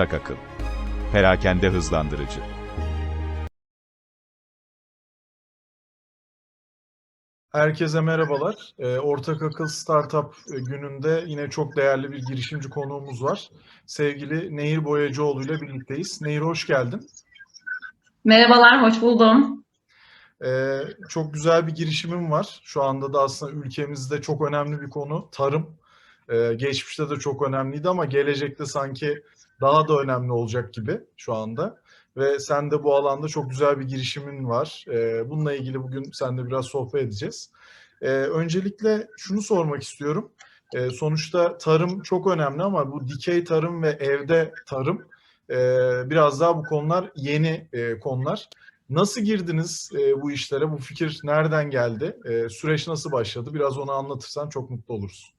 Ortak Akıl Perakende Hızlandırıcı Herkese merhabalar. Ee, Ortak Akıl Startup gününde yine çok değerli bir girişimci konuğumuz var. Sevgili Nehir Boyacıoğlu ile birlikteyiz. Nehir hoş geldin. Merhabalar, hoş buldum. Ee, çok güzel bir girişimim var. Şu anda da aslında ülkemizde çok önemli bir konu tarım. Ee, geçmişte de çok önemliydi ama gelecekte sanki daha da önemli olacak gibi şu anda. Ve sen de bu alanda çok güzel bir girişimin var. Ee, bununla ilgili bugün seninle biraz sohbet edeceğiz. Ee, öncelikle şunu sormak istiyorum. Ee, sonuçta tarım çok önemli ama bu dikey tarım ve evde tarım e, biraz daha bu konular yeni e, konular. Nasıl girdiniz e, bu işlere? Bu fikir nereden geldi? E, süreç nasıl başladı? Biraz onu anlatırsan çok mutlu oluruz.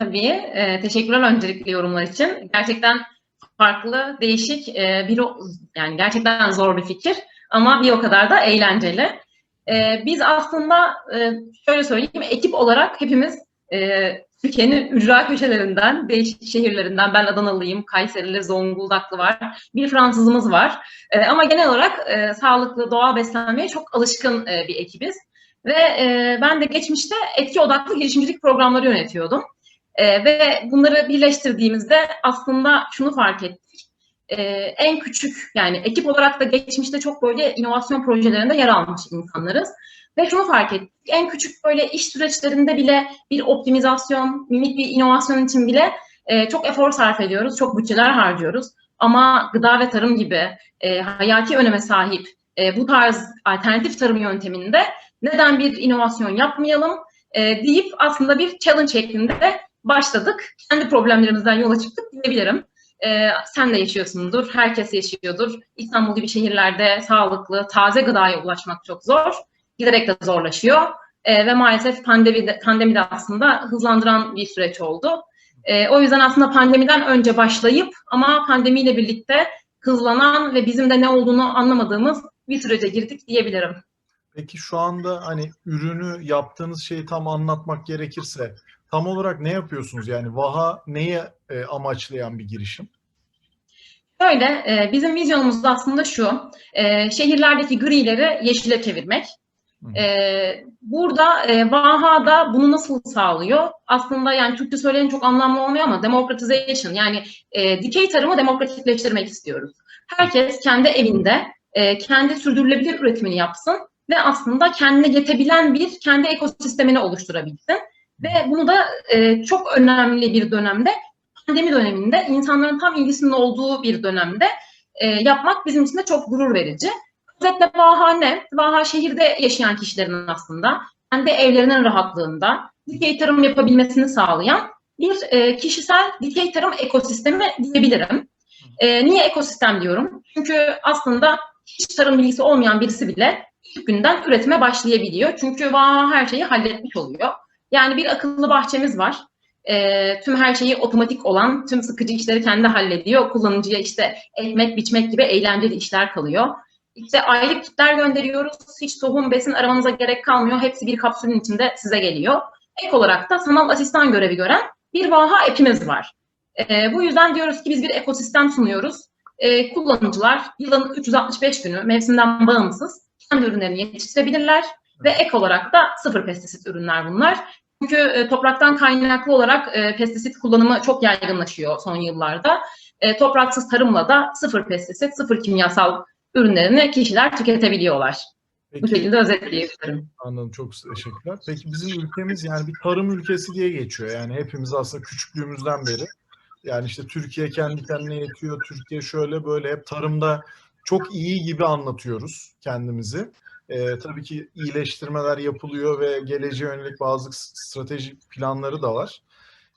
Tabii, e, teşekkürler öncelikle yorumlar için. Gerçekten farklı, değişik, e, bir o- yani gerçekten zor bir fikir ama bir o kadar da eğlenceli. E, biz aslında e, şöyle söyleyeyim, ekip olarak hepimiz e, Türkiye'nin ücra köşelerinden, değişik şehirlerinden, ben Adanalıyım, Kayserili, Zonguldaklı var, bir Fransızımız var. E, ama genel olarak e, sağlıklı, doğal beslenmeye çok alışkın e, bir ekibiz. Ve e, ben de geçmişte etki odaklı girişimcilik programları yönetiyordum. Ee, ve bunları birleştirdiğimizde aslında şunu fark ettik. Ee, en küçük yani ekip olarak da geçmişte çok böyle inovasyon projelerinde yer almış insanlarız. Ve şunu fark ettik. En küçük böyle iş süreçlerinde bile bir optimizasyon, minik bir inovasyon için bile e, çok efor sarf ediyoruz, çok bütçeler harcıyoruz. Ama gıda ve tarım gibi e, hayati öneme sahip e, bu tarz alternatif tarım yönteminde neden bir inovasyon yapmayalım e, deyip aslında bir challenge şeklinde başladık. Kendi problemlerimizden yola çıktık diyebilirim. Ee, sen de yaşıyorsundur, herkes yaşıyordur. İstanbul gibi şehirlerde sağlıklı, taze gıdaya ulaşmak çok zor. Giderek de zorlaşıyor. Ee, ve maalesef pandemi de, pandemi de aslında hızlandıran bir süreç oldu. Ee, o yüzden aslında pandemiden önce başlayıp ama pandemiyle birlikte hızlanan ve bizim de ne olduğunu anlamadığımız bir sürece girdik diyebilirim. Peki şu anda hani ürünü yaptığınız şeyi tam anlatmak gerekirse tam olarak ne yapıyorsunuz? Yani Vaha neye e, amaçlayan bir girişim? Şöyle, e, bizim vizyonumuz da aslında şu, e, şehirlerdeki grileri yeşile çevirmek. E, burada e, Vaha da bunu nasıl sağlıyor? Aslında yani Türkçe söyleyen çok anlamlı olmuyor ama democratization yani e, dikey tarımı demokratikleştirmek istiyoruz. Herkes kendi evinde e, kendi sürdürülebilir üretimini yapsın ve aslında kendine yetebilen bir kendi ekosistemini oluşturabilsin. Ve bunu da e, çok önemli bir dönemde pandemi döneminde insanların tam ilgisinin olduğu bir dönemde e, yapmak bizim için de çok gurur verici. Özetle Vaha ne? Vaha şehirde yaşayan kişilerin aslında kendi evlerinin rahatlığında dikey tarım yapabilmesini sağlayan bir e, kişisel dikey tarım ekosistemi diyebilirim. E, niye ekosistem diyorum? Çünkü aslında hiç tarım bilgisi olmayan birisi bile ilk günden üretime başlayabiliyor. Çünkü Vaha her şeyi halletmiş oluyor. Yani bir akıllı bahçemiz var e, tüm her şeyi otomatik olan, tüm sıkıcı işleri kendi hallediyor. Kullanıcıya işte ekmek biçmek gibi eğlenceli işler kalıyor. İşte aylık kitler gönderiyoruz. Hiç tohum, besin aramanıza gerek kalmıyor. Hepsi bir kapsülün içinde size geliyor. Ek olarak da sanal asistan görevi gören bir Vaha app'imiz var. E, bu yüzden diyoruz ki biz bir ekosistem sunuyoruz. E, kullanıcılar yılın 365 günü mevsimden bağımsız kendi ürünlerini yetiştirebilirler. Ve ek olarak da sıfır pestisit ürünler bunlar. Çünkü e, topraktan kaynaklı olarak e, pestisit kullanımı çok yaygınlaşıyor son yıllarda. E, topraksız tarımla da sıfır pestisit, sıfır kimyasal ürünlerini kişiler tüketebiliyorlar. Bu Peki şekilde özetleyebilirim. anladım çok teşekkürler. Peki bizim ülkemiz yani bir tarım ülkesi diye geçiyor. Yani hepimiz aslında küçüklüğümüzden beri yani işte Türkiye kendi kendine yetiyor. Türkiye şöyle böyle hep tarımda çok iyi gibi anlatıyoruz kendimizi. Ee, tabii ki iyileştirmeler yapılıyor ve geleceğe yönelik bazı stratejik planları da var.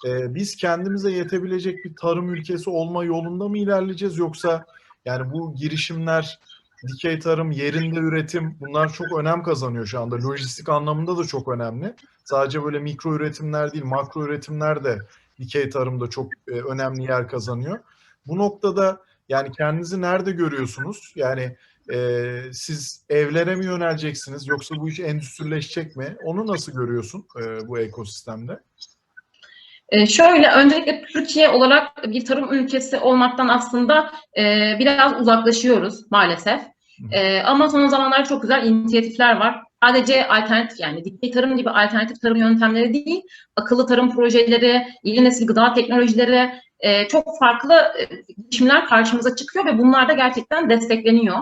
Ee, biz kendimize yetebilecek bir tarım ülkesi olma yolunda mı ilerleyeceğiz yoksa yani bu girişimler, dikey tarım, yerinde üretim bunlar çok önem kazanıyor şu anda. Lojistik anlamında da çok önemli. Sadece böyle mikro üretimler değil, makro üretimler de dikey tarımda çok e, önemli yer kazanıyor. Bu noktada yani kendinizi nerede görüyorsunuz? Yani e, siz evlere mi yöneleceksiniz yoksa bu iş endüstrileşecek mi? Onu nasıl görüyorsun e, bu ekosistemde? E, şöyle, öncelikle Türkiye olarak bir tarım ülkesi olmaktan aslında e, biraz uzaklaşıyoruz maalesef. E, ama son zamanlarda çok güzel inisiyatifler var. Sadece alternatif yani dikey tarım gibi alternatif tarım yöntemleri değil, akıllı tarım projeleri, yeni nesil gıda teknolojileri, e, çok farklı e, girişimler karşımıza çıkıyor ve bunlar da gerçekten destekleniyor.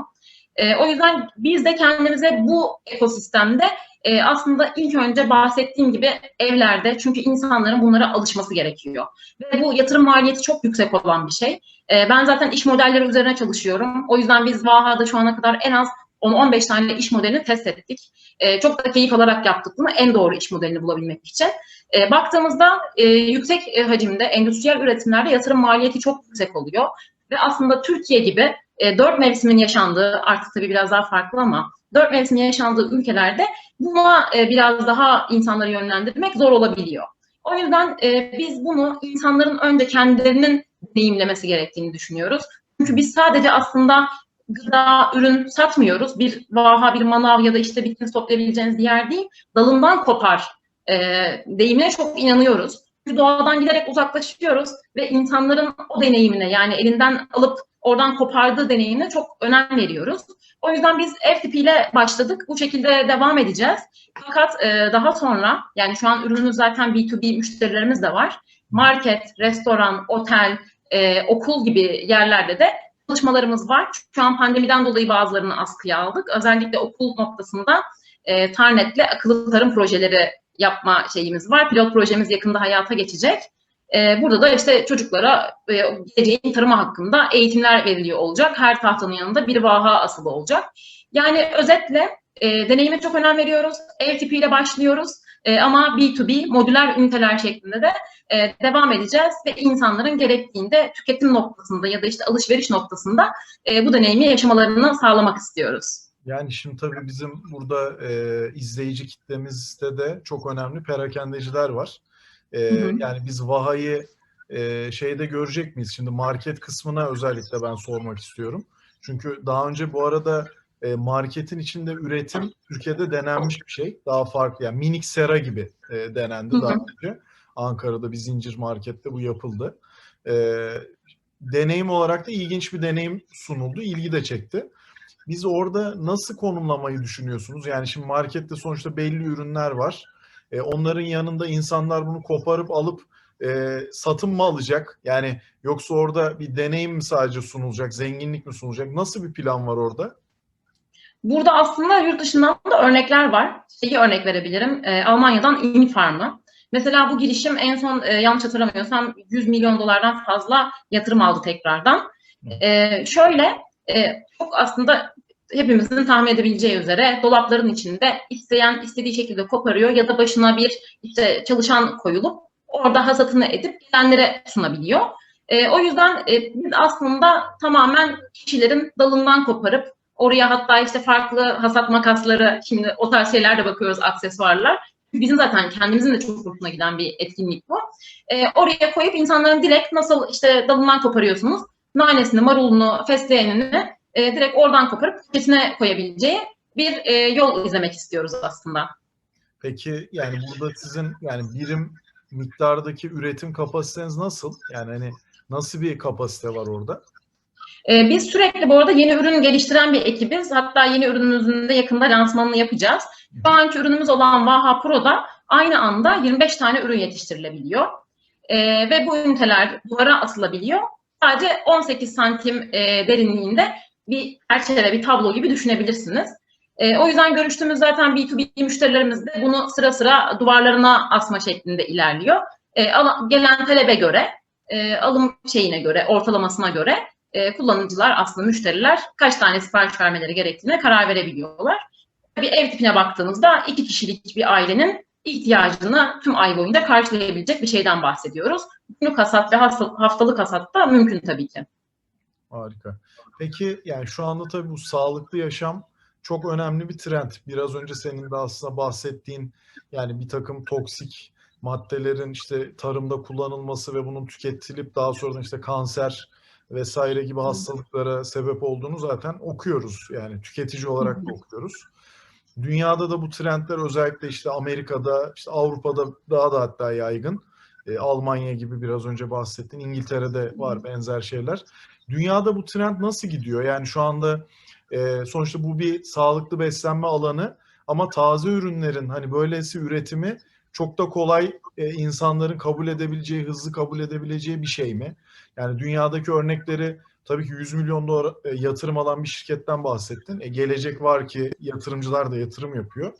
E, o yüzden biz de kendimize bu ekosistemde e, aslında ilk önce bahsettiğim gibi evlerde çünkü insanların bunlara alışması gerekiyor. Ve bu yatırım maliyeti çok yüksek olan bir şey. E, ben zaten iş modelleri üzerine çalışıyorum. O yüzden biz Vaha'da şu ana kadar en az 10-15 tane iş modelini test ettik. E, çok da keyif alarak yaptık bunu en doğru iş modelini bulabilmek için. E, baktığımızda e, yüksek e, hacimde endüstriyel üretimlerde yatırım maliyeti çok yüksek oluyor. Ve aslında Türkiye gibi e, dört mevsimin yaşandığı, artık tabii biraz daha farklı ama dört mevsimin yaşandığı ülkelerde buna e, biraz daha insanları yönlendirmek zor olabiliyor. O yüzden e, biz bunu insanların önce kendilerinin deneyimlemesi gerektiğini düşünüyoruz. Çünkü biz sadece aslında gıda, ürün satmıyoruz. Bir vaha, bir manav ya da işte bitki toplayabileceğiniz bir yer değil. Dalından kopar e, deyimine çok inanıyoruz. Çünkü doğadan giderek uzaklaşıyoruz ve insanların o deneyimine yani elinden alıp oradan kopardığı deneyimine çok önem veriyoruz. O yüzden biz ev tipiyle başladık. Bu şekilde devam edeceğiz. Fakat e, daha sonra yani şu an ürünümüz zaten B2B müşterilerimiz de var. Market, restoran, otel, e, okul gibi yerlerde de çalışmalarımız var. Şu an pandemiden dolayı bazılarını askıya aldık. Özellikle okul noktasında e, Tarnet'le akıllı tarım projeleri yapma şeyimiz var. Pilot projemiz yakında hayata geçecek. E, burada da işte çocuklara e, geleceğin tarımı hakkında eğitimler veriliyor olacak. Her tahtanın yanında bir vaha asılı olacak. Yani özetle e, deneyime çok önem veriyoruz. Ev tipiyle başlıyoruz. E, ama B2B modüler üniteler şeklinde de e, devam edeceğiz ve insanların gerektiğinde tüketim noktasında ya da işte alışveriş noktasında e, bu deneyimi yaşamalarını sağlamak istiyoruz. Yani şimdi tabii bizim burada e, izleyici kitlemizde de çok önemli perakendeciler var. E, Hı hı. yani biz Vaha'yı e, şeyde görecek miyiz? Şimdi market kısmına özellikle ben sormak istiyorum. Çünkü daha önce bu arada e, marketin içinde üretim Türkiye'de denenmiş bir şey. Daha farklı yani minik sera gibi e, denendi Hı hı. daha önce. Ankara'da bir zincir markette bu yapıldı. E, deneyim olarak da ilginç bir deneyim sunuldu. ilgi de çekti. Biz orada nasıl konumlamayı düşünüyorsunuz? Yani şimdi markette sonuçta belli ürünler var. E, onların yanında insanlar bunu koparıp alıp e, satın mı alacak? Yani yoksa orada bir deneyim mi sadece sunulacak, zenginlik mi sunulacak? Nasıl bir plan var orada? Burada aslında yurt dışından da örnekler var. Şeyi örnek verebilirim. E, Almanya'dan Infarm'ı. Mesela bu girişim en son e, yanlış hatırlamıyorsam 100 milyon dolardan fazla yatırım aldı tekrardan. E, şöyle e, çok aslında hepimizin tahmin edebileceği üzere dolapların içinde isteyen istediği şekilde koparıyor ya da başına bir işte çalışan koyulup orada hasatını edip gelenlere sunabiliyor. E, o yüzden e, biz aslında tamamen kişilerin dalından koparıp oraya hatta işte farklı hasat makasları şimdi o tarz şeyler de bakıyoruz aksesuarlar. Bizim zaten kendimizin de çok hoşuna giden bir etkinlik bu. E, oraya koyup insanların direkt nasıl işte dalından koparıyorsunuz nanesini, marulunu, fesleğenini e, direkt oradan koparıp paketine koyabileceği bir e, yol izlemek istiyoruz aslında. Peki yani burada sizin yani birim miktardaki üretim kapasiteniz nasıl? Yani hani nasıl bir kapasite var orada? E, biz sürekli bu arada yeni ürün geliştiren bir ekibiz. Hatta yeni ürünümüzün de yakında lansmanını yapacağız. Şu anki ürünümüz olan Vaha Pro'da aynı anda 25 tane ürün yetiştirilebiliyor. E, ve bu üniteler duvara asılabiliyor. Sadece 18 santim e, derinliğinde bir çerçeve, bir tablo gibi düşünebilirsiniz. E, o yüzden görüştüğümüz zaten B2B müşterilerimiz de bunu sıra sıra duvarlarına asma şeklinde ilerliyor. E, gelen talebe göre, e, alım şeyine göre, ortalamasına göre e, kullanıcılar aslında müşteriler kaç tane sipariş vermeleri gerektiğine karar verebiliyorlar. Bir ev tipine baktığımızda iki kişilik bir ailenin ihtiyacını tüm ay boyunca karşılayabilecek bir şeyden bahsediyoruz. Günlük hasat ve hafta- haftalık hasat da mümkün tabii ki. Harika. Peki yani şu anda tabii bu sağlıklı yaşam çok önemli bir trend. Biraz önce senin de aslında bahsettiğin yani bir takım toksik maddelerin işte tarımda kullanılması ve bunun tüketilip daha sonra işte kanser vesaire gibi hastalıklara sebep olduğunu zaten okuyoruz. Yani tüketici olarak da okuyoruz. Dünyada da bu trendler özellikle işte Amerika'da, işte Avrupa'da daha da hatta yaygın. E, Almanya gibi biraz önce bahsettin. İngiltere'de var benzer şeyler. Dünyada bu trend nasıl gidiyor? Yani şu anda e, sonuçta bu bir sağlıklı beslenme alanı ama taze ürünlerin hani böylesi üretimi çok da kolay e, insanların kabul edebileceği, hızlı kabul edebileceği bir şey mi? Yani dünyadaki örnekleri tabii ki 100 milyon dolar e, yatırım alan bir şirketten bahsettin. E, gelecek var ki yatırımcılar da yatırım yapıyor.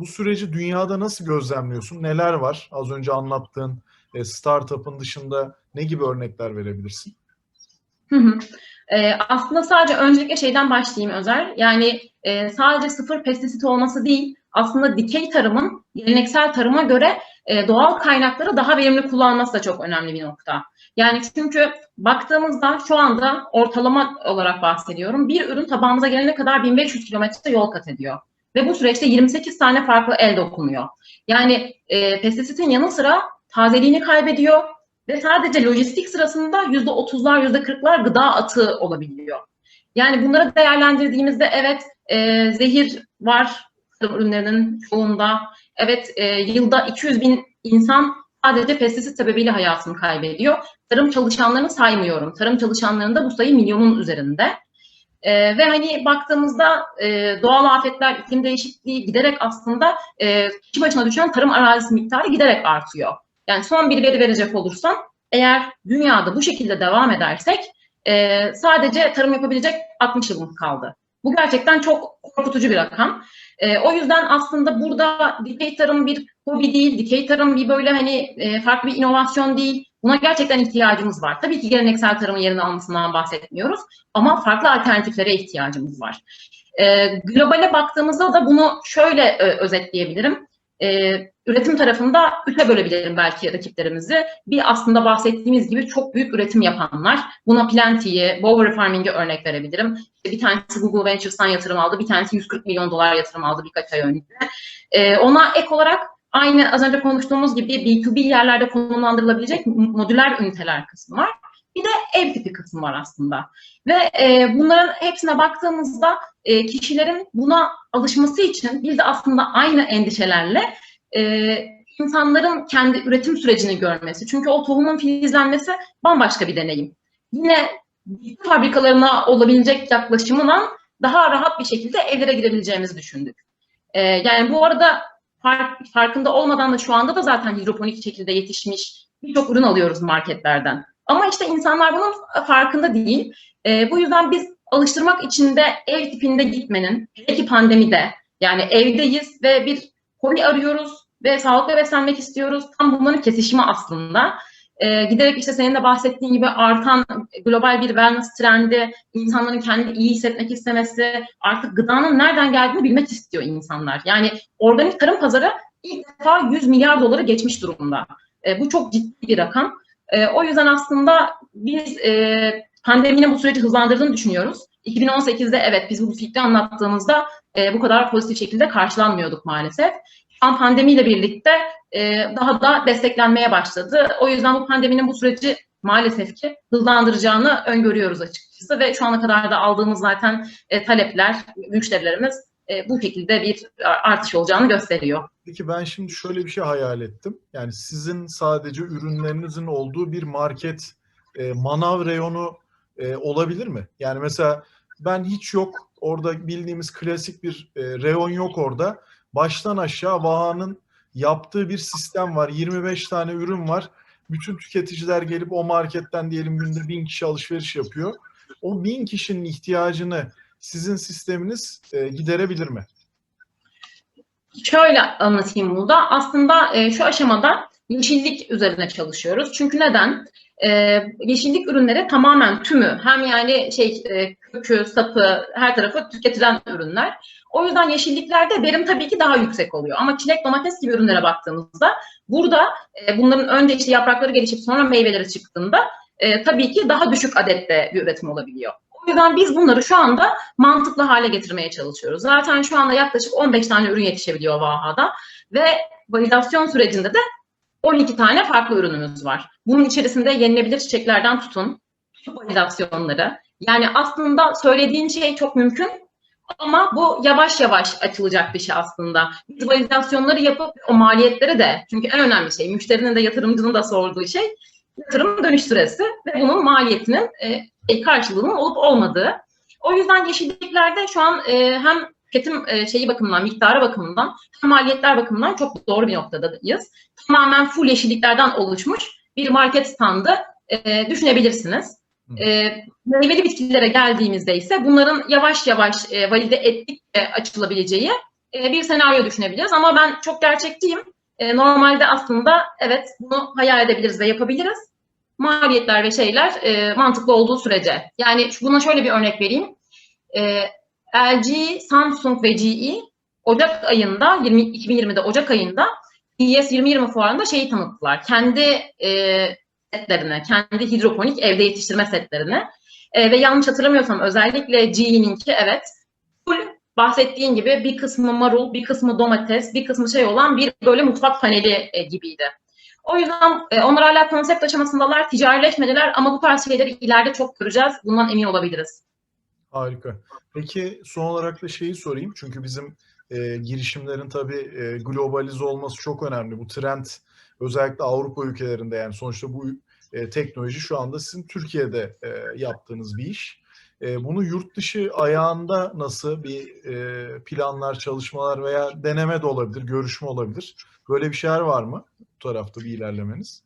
Bu süreci dünyada nasıl gözlemliyorsun? Neler var? Az önce anlattığın e, startup'ın dışında ne gibi örnekler verebilirsin? Ee, aslında sadece öncelikle şeyden başlayayım Özer. Yani e, sadece sıfır pestisit olması değil, aslında dikey tarımın geleneksel tarıma göre e, doğal kaynakları daha verimli kullanması da çok önemli bir nokta. Yani çünkü baktığımızda şu anda ortalama olarak bahsediyorum. Bir ürün tabağımıza gelene kadar 1500 kilometre yol kat ediyor. Ve bu süreçte 28 tane farklı el dokunuyor. Yani e, pestisitin yanı sıra tazeliğini kaybediyor, ve sadece lojistik sırasında yüzde otuzlar, yüzde kırklar gıda atığı olabiliyor. Yani bunları değerlendirdiğimizde evet e, zehir var ürünlerinin çoğunda. Evet e, yılda 200 bin insan sadece pestisit sebebiyle hayatını kaybediyor. Tarım çalışanlarını saymıyorum. Tarım çalışanlarında bu sayı milyonun üzerinde. E, ve hani baktığımızda e, doğal afetler, iklim değişikliği giderek aslında e, kişi başına düşen tarım arazisi miktarı giderek artıyor. Yani son bir veri verecek olursam eğer dünyada bu şekilde devam edersek e, sadece tarım yapabilecek 60 yılımız kaldı. Bu gerçekten çok korkutucu bir rakam. E, o yüzden aslında burada dikey tarım bir hobi değil, dikey tarım bir böyle hani e, farklı bir inovasyon değil. Buna gerçekten ihtiyacımız var. Tabii ki geleneksel tarımın yerini almasından bahsetmiyoruz ama farklı alternatiflere ihtiyacımız var. E, globale baktığımızda da bunu şöyle e, özetleyebilirim e, üretim tarafında üçe bölebilirim belki rakiplerimizi. Bir aslında bahsettiğimiz gibi çok büyük üretim yapanlar. Buna Plenty'yi, Bowery Farming'i örnek verebilirim. Bir tanesi Google Ventures'tan yatırım aldı, bir tanesi 140 milyon dolar yatırım aldı birkaç ay önce. E, ona ek olarak aynı az önce konuştuğumuz gibi B2B yerlerde konumlandırılabilecek modüler üniteler kısmı var. Bir de ev tipi kısmı var aslında. Ve e, bunların hepsine baktığımızda e, kişilerin buna alışması için biz de aslında aynı endişelerle e, insanların kendi üretim sürecini görmesi. Çünkü o tohumun filizlenmesi bambaşka bir deneyim. Yine fabrikalarına olabilecek yaklaşımından daha rahat bir şekilde evlere girebileceğimizi düşündük. E, yani bu arada fark, farkında olmadan da şu anda da zaten hidroponik şekilde yetişmiş birçok ürün alıyoruz marketlerden. Ama işte insanlar bunun farkında değil. E, bu yüzden biz alıştırmak için de ev tipinde gitmenin, peki pandemide yani evdeyiz ve bir hobi arıyoruz ve sağlıklı beslenmek istiyoruz. Tam bunların kesişimi aslında. E, giderek işte senin de bahsettiğin gibi artan global bir wellness trendi, insanların kendi iyi hissetmek istemesi, artık gıdanın nereden geldiğini bilmek istiyor insanlar. Yani organik tarım pazarı ilk defa 100 milyar doları geçmiş durumda. E, bu çok ciddi bir rakam. E, o yüzden aslında biz e, pandeminin bu süreci hızlandırdığını düşünüyoruz. 2018'de evet biz bu fikri anlattığımızda e, bu kadar pozitif şekilde karşılanmıyorduk maalesef. Şu an pandemiyle birlikte e, daha da desteklenmeye başladı. O yüzden bu pandeminin bu süreci maalesef ki hızlandıracağını öngörüyoruz açıkçası ve şu ana kadar da aldığımız zaten e, talepler, müşterilerimiz e, bu şekilde bir artış olacağını gösteriyor. Peki ben şimdi şöyle bir şey hayal ettim. Yani sizin sadece ürünlerinizin olduğu bir market, e, manav reyonu olabilir mi? Yani mesela ben hiç yok orada bildiğimiz klasik bir reyon yok orada. Baştan aşağı Vaha'nın yaptığı bir sistem var. 25 tane ürün var. Bütün tüketiciler gelip o marketten diyelim günde bin kişi alışveriş yapıyor. O bin kişinin ihtiyacını sizin sisteminiz e, giderebilir mi? Şöyle anlatayım burada. Aslında e, şu aşamada yeşillik üzerine çalışıyoruz. Çünkü neden? E, yeşillik ürünleri tamamen tümü hem yani şey e, kökü, sapı, her tarafı tüketilen ürünler. O yüzden yeşilliklerde verim tabii ki daha yüksek oluyor. Ama çilek, domates gibi ürünlere baktığımızda burada e, bunların önce işte yaprakları gelişip sonra meyveleri çıktığında e, tabii ki daha düşük adette bir üretim olabiliyor. O yüzden biz bunları şu anda mantıklı hale getirmeye çalışıyoruz. Zaten şu anda yaklaşık 15 tane ürün yetişebiliyor Vaha'da ve validasyon sürecinde de 12 tane farklı ürünümüz var. Bunun içerisinde yenilebilir çiçeklerden tutun, validasyonları. Yani aslında söylediğin şey çok mümkün Ama bu yavaş yavaş açılacak bir şey aslında. Biz validasyonları yapıp o maliyetleri de çünkü en önemli şey müşterinin de yatırımcının da sorduğu şey yatırım dönüş süresi ve bunun maliyetinin e, karşılığının olup olmadığı. O yüzden yeşilliklerde şu an e, hem tüketim e, şeyi bakımından, miktarı bakımından hem maliyetler bakımından çok doğru bir noktadayız. Tamamen full yeşilliklerden oluşmuş bir market standı e, düşünebilirsiniz. E, meyveli bitkilere geldiğimizde ise bunların yavaş yavaş e, valide ettikçe açılabileceği e, bir senaryo düşünebiliriz. Ama ben çok gerçekçiyim. E, normalde aslında evet bunu hayal edebiliriz ve yapabiliriz. Maliyetler ve şeyler e, mantıklı olduğu sürece. Yani buna şöyle bir örnek vereyim. E, LG, Samsung ve GE Ocak ayında, 20, 2020'de Ocak ayında CES 2020 fuarında şeyi tanıttılar. Kendi e, setlerini, kendi hidroponik evde yetiştirme setlerini. E, ve yanlış hatırlamıyorsam özellikle GE'ninki evet full bahsettiğin gibi bir kısmı marul, bir kısmı domates, bir kısmı şey olan bir böyle mutfak paneli e, gibiydi. O yüzden e, onlar hala konsept aşamasındalar, ticarileşmediler ama bu tarz şeyleri ileride çok göreceğiz. Bundan emin olabiliriz. Harika. Peki son olarak da şeyi sorayım. Çünkü bizim e, girişimlerin tabii e, globalize olması çok önemli. Bu trend özellikle Avrupa ülkelerinde yani sonuçta bu e, teknoloji şu anda sizin Türkiye'de e, yaptığınız bir iş. E, bunu yurt dışı ayağında nasıl bir e, planlar, çalışmalar veya deneme de olabilir, görüşme olabilir. Böyle bir şeyler var mı bu tarafta bir ilerlemeniz?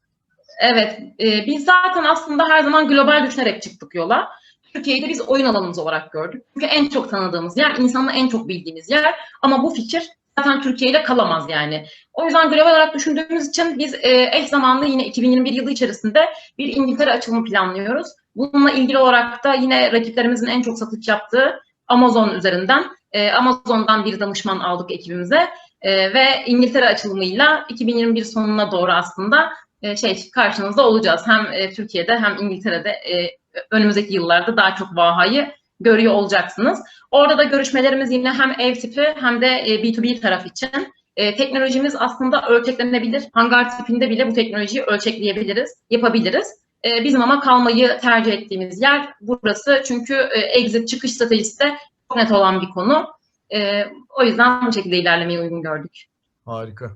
Evet, e, biz zaten aslında her zaman global düşünerek çıktık yola. Türkiye'yi de biz oyun alanımız olarak gördük. Çünkü en çok tanıdığımız yer, insanla en çok bildiğimiz yer. Ama bu fikir zaten Türkiye ile kalamaz yani. O yüzden global olarak düşündüğümüz için biz e, eş zamanlı yine 2021 yılı içerisinde bir İngiltere açılımı planlıyoruz. Bununla ilgili olarak da yine rakiplerimizin en çok satış yaptığı Amazon üzerinden, e, Amazon'dan bir danışman aldık ekibimize. E, ve İngiltere açılımıyla 2021 sonuna doğru aslında e, şey karşınızda olacağız. Hem e, Türkiye'de hem İngiltere'de e, önümüzdeki yıllarda daha çok vahayı görüyor olacaksınız. Orada da görüşmelerimiz yine hem ev tipi hem de e, B2B taraf için. E, teknolojimiz aslında ölçeklenebilir. Hangar tipinde bile bu teknolojiyi ölçekleyebiliriz, yapabiliriz. E, bizim ama kalmayı tercih ettiğimiz yer burası. Çünkü e, exit çıkış stratejisi de çok net olan bir konu. E, o yüzden bu şekilde ilerlemeyi uygun gördük. Harika.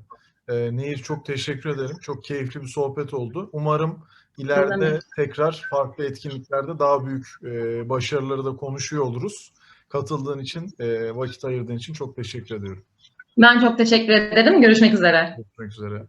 Ee, Nehir çok teşekkür ederim. Çok keyifli bir sohbet oldu. Umarım ileride tekrar farklı etkinliklerde daha büyük e, başarıları da konuşuyor oluruz. Katıldığın için, e, vakit ayırdığın için çok teşekkür ediyorum. Ben çok teşekkür ederim. Görüşmek üzere. Görüşmek üzere.